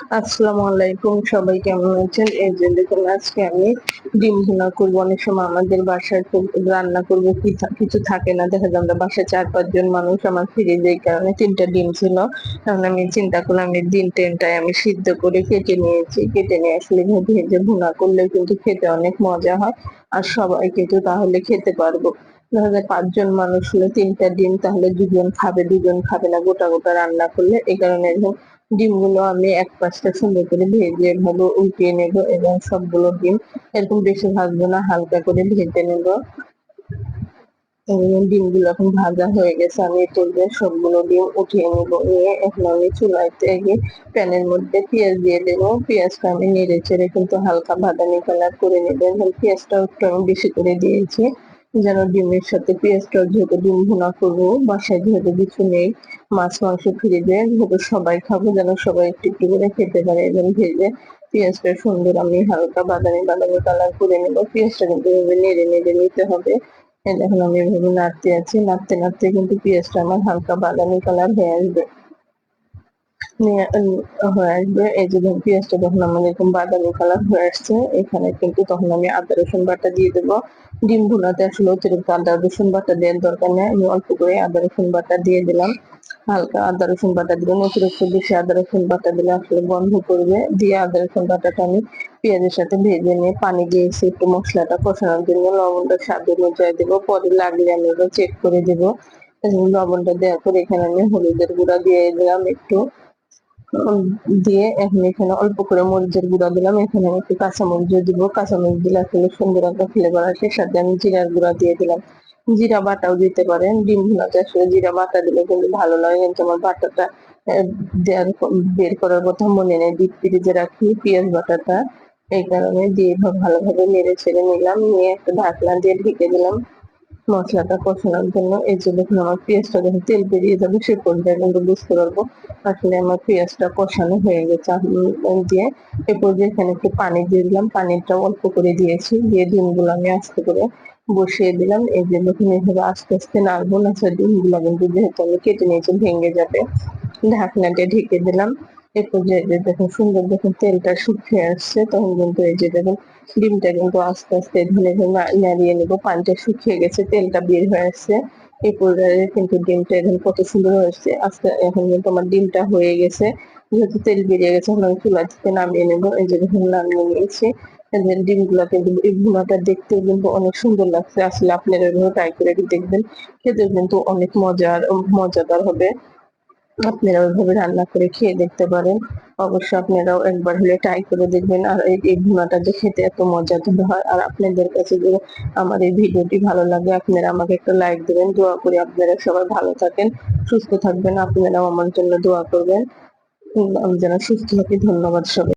আসসালামু আলাইকুম সবাই কেমন আছেন? এই যে দেখুন, আজকে আমি ডিম ভুনা করব। অনেক সময় আমাদের বাসায় খুব রান্না করব কিছু থাকে না। দেখা যায় আমরা বাসায় চার পাঁচজন মানুষ আমার ফ্রিজে এই কারণে তিনটা ডিম ছিল। কারণ আমি চিন্তা করলাম এই ডিম টেনটাই আমি সিদ্ধ করে কেটে নিয়েছি। কেটে নিয়ে আসলে ভেজে ভুনা করলে কিন্তু খেতে অনেক মজা হয়। আর সবাই কিন্তু তাহলে খেতে পারব। যায় পাঁচজন মানুষ হলে তিনটা ডিম, তাহলে দুজন খাবে দুজন খাবে না, গোটা গোটা রান্না করলে এই কারণে এরকম ডিমগুলো আমি এক পাশটা সুন্দর করে ভেজে এভাবে উল্টিয়ে নেব এবং সবগুলো ডিম এরকম বেশি ভাজবো না, হালকা করে ভেজে নেব। এবং ডিমগুলো এখন ভাজা হয়ে গেছে, আমি এতে সবগুলো ডিম উঠিয়ে নেব, নিয়ে এখন আমি চুলাইতে গিয়ে প্যানের মধ্যে পেঁয়াজ দিয়ে দেবো। পেঁয়াজটা আমি নেড়ে চেড়ে কিন্তু হালকা বাদামি কালার করে নেব এবং পেঁয়াজটা একটু আমি বেশি করে দিয়েছি। যেন ডিমের সাথে পেঁয়াজটা যেহেতু ডিম ভুনা করব, বাসায় যেহেতু কিছু নেই, মাছ, মাংস ফ্রিজে যেহেতু সবাই খাব, যেন সবাই একটু একটু করে খেতে পারে এবং ভেজে পেঁয়াজটা সুন্দর আমি হালকা বাদামি বাদামি কালার করে নেব। পেঁয়াজটা কিন্তু এভাবে নেড়ে নেড়ে নিতে হবে। এই দেখুন আমি এভাবে নাড়তে আছি, নাড়তে নাড়তে কিন্তু পেঁয়াজটা আমার হালকা বাদামি কালার হয়ে আসবে। হয়ে আসবে। এই যে পেঁয়াজটা যখন আমার এরকম বাদামি কালার হয়ে আসছে। এখানে কিন্তু তখন আমি আদা, রসুন বাটা দিয়ে দেবো। ডিম ভুনাতে আসলে অতিরিক্ত আদা, রসুন বাটা দেওয়ার দরকার নেই। আমি অল্প করে আদা, রসুন বাটা দিয়ে দিলাম। হালকা আদা, রসুন বাটা দিলাম। অতিরিক্ত বেশি আদা, রসুন বাটা দিলে আসলে বন্ধ করবে। দিয়ে আদা, রসুন বাটাটা আমি পেঁয়াজের সাথে ভেজে নিয়ে পানি দিয়েছি একটু মশলাটা কষানোর জন্য লবণটা স্বাদ অনুযায়ী দেবো। পরে লাগলে আমি এবার চেক করে দেবো। লবণটা দেওয়ার পর এখানে আমি হলুদের গুঁড়া দিয়ে দিলাম একটু। দিয়ে এখন এখানে অল্প করে মরিচের গুঁড়া দিলাম। এখানে একটু কাঁচামরিচ দিব। কাঁচামরিচ দিলে আসলে সুন্দর একটা ফ্লেভার আসে। সাথে আমি জিরার গুঁড়া দিয়ে দিলাম। জিরা বাটাও দিতে পারেন। ডিম ভুনাতে আসলে জিরা বাটা দিলে কিন্তু ভালো লাগে কিন্তু আমার বাটাটা বের করার কথা মনে নেই। ডিপ ফ্রিজে রাখি পেঁয়াজ বাটাটা। এই কারণে দিয়ে ভালোভাবে নেড়ে ছেড়ে নিলাম। নিয়ে একটা ঢাকনা দিয়ে ঢেকে দিলাম। মশলাটা কষানোর জন্য। এই যে দেখুন, আমার পেঁয়াজটা যখন তেল বেরিয়ে যাবে সে পর্যায়ে, কিন্তু বুঝতে পারব আসলে আমার পেঁয়াজটা কষানো হয়ে গেছে। দিয়ে এ পর্যায়ে এখানে একটু পানি দিয়ে দিলাম। পানিটা অল্প করে দিয়েছি। দিয়ে ডিমগুলো আমি আস্তে করে বসিয়ে দিলাম। এই যে দেখুন এইভাবে আস্তে আস্তে নাড়বো না ডিমগুলো কিন্তু যেহেতু আমি কেটে নিয়েছি, ভেঙে যাবে। ঢাকনাটা ঢেকে দিলাম। এ পর্যায়ে যে দেখুন সুন্দর দেখুন তেলটা শুকিয়ে আসছে, তখন কিন্তু এই যে দেখুন ডিমটা কিন্তু আস্তে আস্তে ধনে ধনে নাড়িয়ে নেব, পানিটা শুকিয়ে গেছে, তেলটা বের হয়ে আসছে। এই পর্যায়ে কিন্তু ডিমটা এখন কত সুন্দর হয়েছে আস্তে, এখন কিন্তু আমার ডিমটা হয়ে গেছে। যেহেতু তেল বেরিয়ে গেছে, এখন চুলা থেকে নামিয়ে নেব, এই যে দেখুন নামিয়ে নিয়েছি। ডিমগুলো কিন্তু এই ভুনাটা দেখতেও কিন্তু অনেক সুন্দর লাগছে, আসলে আপনারা এভাবে ট্রাই করে দেখবেন খেতে কিন্তু অনেক মজার, মজাদার হবে। আপনারা ওইভাবে রান্না করে খেয়ে দেখতে পারেন। অবশ্যই আপনারাও একবার হলে ট্রাই করে দেখবেন। আর এই এই ভুনাটা যে খেতে এত মজাদার হয়। আর আপনাদের কাছে যে আমার এই ভিডিওটি ভালো লাগে, আপনারা আমাকে একটা লাইক দেবেন। দোয়া করি আপনারা সবাই ভালো থাকেন, সুস্থ থাকবেন। আপনারাও আমার জন্য দোয়া করবেন। আমি যেন সুস্থ থাকি। ধন্যবাদ সবাই